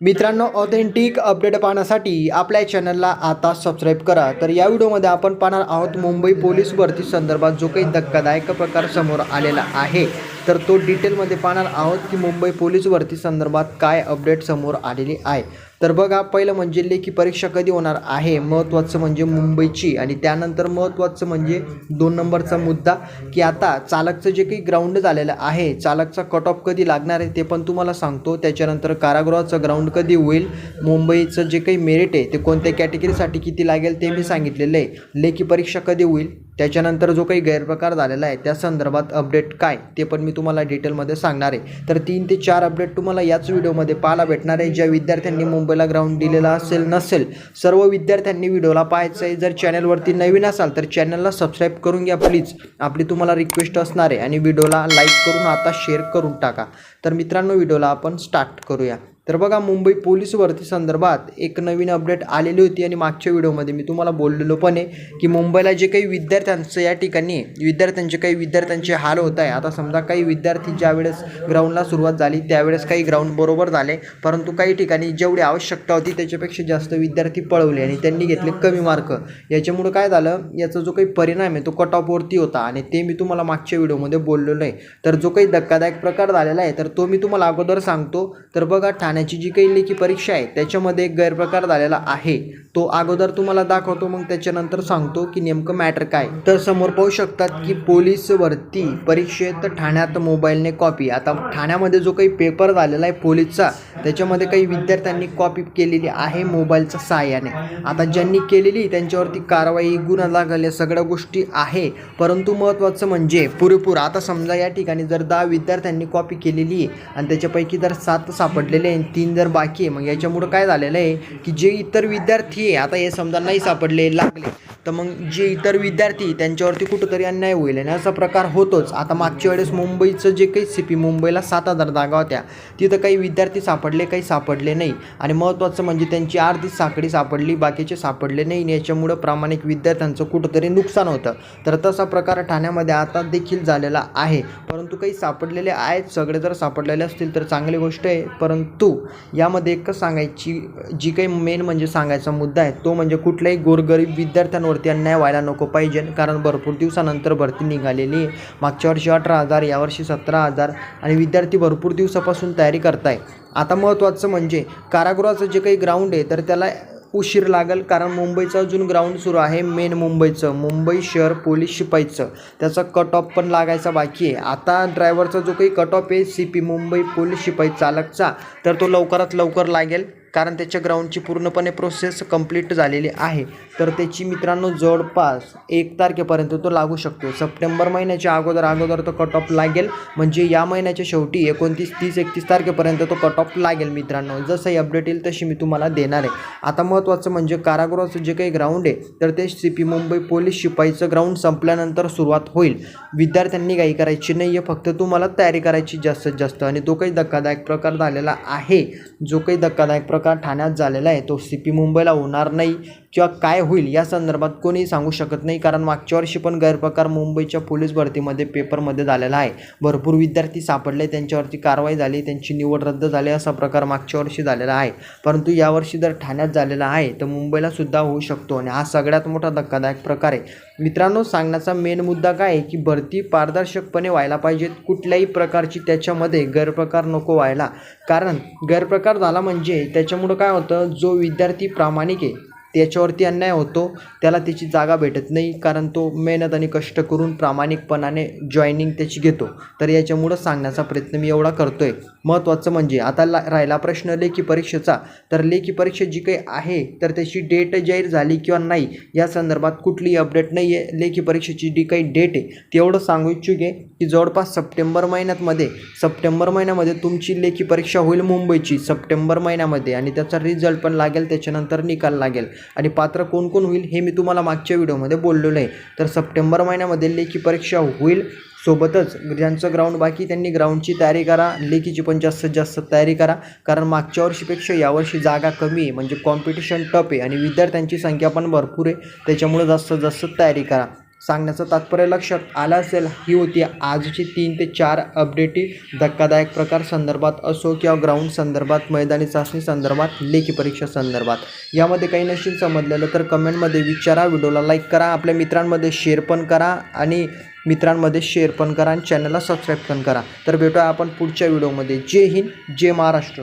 मित्रांनो authentic update पाहण्यासाठी आपल्या चॅनलला आता सबस्क्राईब करा. तर या व्हिडिओमध्ये आपण पाहणार आहोत मुंबई पोलीस भरती संदर्भात जो काही धक्कादायक प्रकार समोर आलेला आहे तर तो डिटेलमध्ये पाहणार आहोत की मुंबई पोलीस भरती संदर्भात काय अपडेट समोर आलेली आहे. तर बघा पहिलं म्हणजे लेखी परीक्षा कधी होणार आहे? महत्त्वाचं म्हणजे मुंबईची. आणि त्यानंतर महत्त्वाचं म्हणजे दोन नंबरचा मुद्दा की आता चालकचं जे काही ग्राउंड झालेलं आहे चालकचा कट ऑफ कधी लागणार आहे ते पण तुम्हाला सांगतो. त्याच्यानंतर कारागृहाचं ग्राउंड कधी होईल मुंबईचं जे काही मेरिट आहे ते कोणत्या कॅटेगरीसाठी किती लागेल ते मी सांगितलेलं आहे. लेखी परीक्षा कधी होईल? त्याच्यानंतर जो काही गैरप्रकार झालेला आहे त्या संदर्भात अपडेट काय ते पण मी तुम्हाला डिटेलमध्ये सांगणार आहे. तर तीन ते चार अपडेट तुम्हाला याच व्हिडिओमध्ये पाहायला भेटणार आहे. ज्या विद्यार्थ्यांनी मुंबईला ग्राउंड दिलेला असेल नसेल सर्व विद्यार्थ्यांनी व्हिडिओला पाहायचं आहे. जर चॅनलवरती नवीन असाल तर चॅनलला सबस्क्राईब करून घ्या प्लीज आपली तुम्हाला रिक्वेस्ट असणार आहे आणि व्हिडिओला लाईक करून आता शेअर करून टाका. तर मित्रांनो व्हिडिओला आपण स्टार्ट करूया. तर बघा मुंबई पोलीस भरती संदर्भात एक नवीन अपडेट आलेली होती आणि मागच्या व्हिडिओमध्ये मी तुम्हाला बोललेलो पण आहे की मुंबईला जे काही विद्यार्थ्यांचं या ठिकाणी विद्यार्थ्यांचे काही विद्यार्थ्यांचे हाल होत आहे. आता समजा काही विद्यार्थी ज्यावेळेस ग्राउंडला सुरुवात झाली त्यावेळेस काही ग्राउंड बरोबर झाले परंतु काही ठिकाणी जेवढी आवश्यकता होती त्याच्यापेक्षा जास्त विद्यार्थी पळवले आणि त्यांनी घेतले कमी मार्क. याच्यामुळं काय झालं याचा जो काही परिणाम आहे तो कट ऑफवरती होता आणि ते मी तुम्हाला मागच्या व्हिडिओमध्ये बोललेलो आहे. तर जो काही धक्कादायक प्रकार झालेला आहे तर तो मी तुम्हाला अगोदर सांगतो. तर बघा ठाणे ठाण्याची जी काही लेखी परीक्षा आहे त्याच्यामध्ये एक गैरप्रकार झालेला आहे. तो अगोदर तुम्हाला दाखवतो मग त्याच्यानंतर सांगतो की नेमकं मॅटर काय. तर समोर पाहू शकतात की पोलीस भरती परीक्षेत ठाण्यात मोबाईलने कॉपी आता ठाण्यामध्ये जो काही पेपर झालेला आहे पोलीसचा त्याच्यामध्ये काही विद्यार्थ्यांनी कॉपी केलेली आहे मोबाईलच्या सहाय्याने. आता ज्यांनी केलेली त्यांच्यावरती कारवाई गुन्हा दाखल या सगळ्या गोष्टी आहे. परंतु महत्त्वाचं म्हणजे पुरेपूर. आता समजा या ठिकाणी जर दहा विद्यार्थ्यांनी कॉपी केलेली आहे आणि त्याच्यापैकी जर सात सापडलेले आहे तीन जर बाकी आहे मग याच्यामुळं काय झालेलं आहे की जे इतर विद्यार्थी आहे आता हे समजा नाही सापडले लागले तर मग जे इतर विद्यार्थी त्यांच्यावरती कुठंतरी अन्याय होईल आणि असा प्रकार होतोच. आता मागच्या वेळेस मुंबईचं जे काही सी पी मुंबईला सात हजार जागा होत्या. तिथं काही विद्यार्थी सापडले काही सापडले नाही. आणि महत्त्वाचं म्हणजे त्यांची अर्धी साखळी सापडली बाकीचे सापडले नाही याच्यामुळं प्रामाणिक विद्यार्थ्यांचं कुठंतरी नुकसान होतं. तर तसा प्रकार ठाण्यामध्ये आता देखील झालेला आहे. परंतु काही सापडलेले आहेत. सगळे जर सापडलेले असतील तर चांगली गोष्ट आहे. परंतु यामध्ये एकच सांगायची जी काही मेन म्हणजे सांगायचा मुद्दा आहे तो म्हणजे कुठल्याही गोरगरीब भरती अन्याय व्हायला नको पाहिजे. कारण भरपूर दिवसानंतर भरती निघालेली आहे. मागच्या वर्षी अठरा हजार यावर्षी सतरा हजार आणि विद्यार्थी भरपूर दिवसापासून तयारी करताय. आता महत्त्वाचं म्हणजे कारागृहाचं जे काही ग्राउंड आहे तर त्याला उशीर लागेल कारण मुंबईचं अजून ग्राउंड सुरू आहे मेन मुंबईचं. मुंबई शहर पोलीस शिपाईचं. त्याचा कट ऑफ पण लागायचा बाकी आहे. आता ड्रायव्हरचा जो काही कट ऑफ आहे सी पी मुंबई पोलीस शिपाई चालकचा तर तो लवकरात लवकर लागेल. कारण त्याच्या ग्राउंडची पूर्णपणे प्रोसेस कंप्लीट झालेली आहे. तर त्याची मित्रांनो जवळपास एक तारखेपर्यंत तो लागू शकतो. सप्टेंबर महिन्याच्या अगोदर अगोदर तो कट ऑफ लागेल. म्हणजे या महिन्याच्या शेवटी एकोणतीस तीस एकतीस तारखेपर्यंत तो कट ऑफ लागेल मित्रांनो. जसंही अपडेट येईल तशी मी तुम्हाला देणार आहे. आता महत्त्वाचं म्हणजे कारागृहाचं जे काही ग्राउंड आहे तर ते सी पी मुंबई पोलीस शिपाईचं ग्राउंड संपल्यानंतर सुरुवात होईल. विद्यार्थ्यांनी काही करायची नाही आहे फक्त तुम्हाला तयारी करायची जास्तीत जास्त. आणि तो काही धक्कादायक प्रकार झालेला आहे जो काही धक्कादायक प्रकार ठाण्यात झालेला आहे. तो सी पी मुंबईला होणार नाही. किंवा काय होईल या संदर्भात कोणीही सांगू शकत नाही कारण मागच्या वर्षी पण गैरप्रकार मुंबईच्या पोलीस भरतीमध्ये पेपरमध्ये झालेला आहे. भरपूर विद्यार्थी सापडले त्यांच्यावरती कारवाई झाली त्यांची निवड रद्द झाली असा प्रकार मागच्या वर्षी झालेला आहे. परंतु यावर्षी जर ठाण्यात झालेला आहे तर मुंबईला सुद्धा होऊ शकतो आणि हा सगळ्यात मोठा धक्कादायक प्रकार आहे. मित्रांनो सांगण्याचा मेन मुद्दा काय आहे की भरती पारदर्शकपणे व्हायला पाहिजेत. कुठल्याही प्रकारची त्याच्यामध्ये गैरप्रकार नको व्हायला. कारण गैरप्रकार झाला म्हणजे त्याच्यामुळं काय होतं? जो विद्यार्थी प्रामाणिक आहे त्याच्यावरती अन्याय होतो त्याला त्याची जागा भेटत नाही कारण तो मेहनत आणि कष्ट करून प्रामाणिकपणाने जॉईनिंग त्याची घेतो. तर याच्यामुळं सांगण्याचा प्रयत्न मी एवढा करतो आहे महत्त्वाचं म्हणजे आता ला राहिला प्रश्न लेखी परीक्षेचा. तर लेखी परीक्षा जी काही आहे तर त्याची डेट जाहीर झाली किंवा नाही या संदर्भात कुठलीही अपडेट नाही आहे लेखी परीक्षेची जी काही डेट आहे तेवढं सांगू इच्छुक आहे. की जवळपास सप्टेंबर महिन्यातमध्ये सप्टेंबर महिन्यामध्ये तुमची लेखी परीक्षा होईल मुंबईची सप्टेंबर महिन्यामध्ये. आणि त्याचा रिझल्ट पण लागेल त्याच्यानंतर निकाल लागेल. आणि पात्र कोण कोण होईल हे मी तुम्हाला मागच्या व्हिडिओमध्ये बोललेलो आहे. तर सप्टेंबर महिन्यामध्ये लेखी परीक्षा होईल सोबतच ज्यांचं ग्राउंड बाकी त्यांनी ग्राउंडची तयारी करा लेखीची पण जास्तीत जास्त तयारी करा. कारण मागच्या वर्षीपेक्षा यावर्षी जागा कमी आहे. म्हणजे कॉम्पिटिशन टप आहे. आणि विद्यार्थ्यांची संख्या पण भरपूर आहे. त्याच्यामुळे जास्तीत जास्त तयारी करा. सांगण्याचं तात्पर्य लक्षात आलं असेल ही होती आजची तीन ते चार अपडेटी. धक्कादायक प्रकार संदर्भात असो किंवा ग्राउंड संदर्भात मैदानी चाचणी संदर्भात लेखी परीक्षा संदर्भात. यामध्ये काही नशील समजलेलं तर कमेंटमध्ये विचारा व्हिडिओला लाईक करा आपल्या मित्रांमध्ये शेअर पण करा आणि मित्रांमध्ये शेअर पण करा आणि चॅनलला सबस्क्राईब पण करा. तर भेटूया आपण पुढच्या व्हिडिओमध्ये. जय हिंद जय महाराष्ट्र.